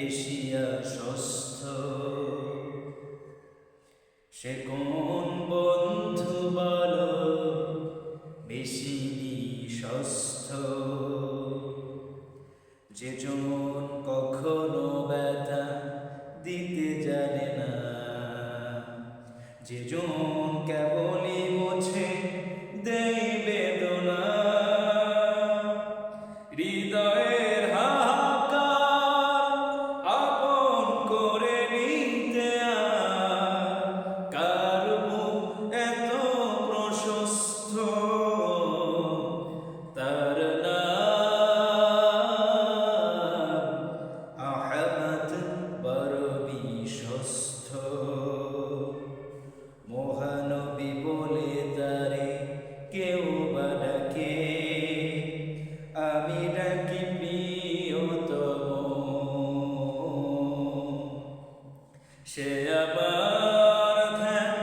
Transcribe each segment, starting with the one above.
বেশি অসুস্থ সে কোন বন্ধু বল বেশি বিশ্বস্ত? যে জন কখনো ব্যথা দিতে জানে না। যে জন কেবলই মোছে দেই বেদনা। ডাকে আমি ডাকি প্রিয়তম। সে আবার ধ্যান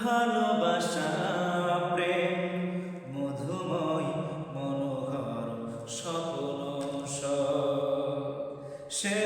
ভালোবাসা প্রেম মধুময় মনোহর স্বপ্ন সে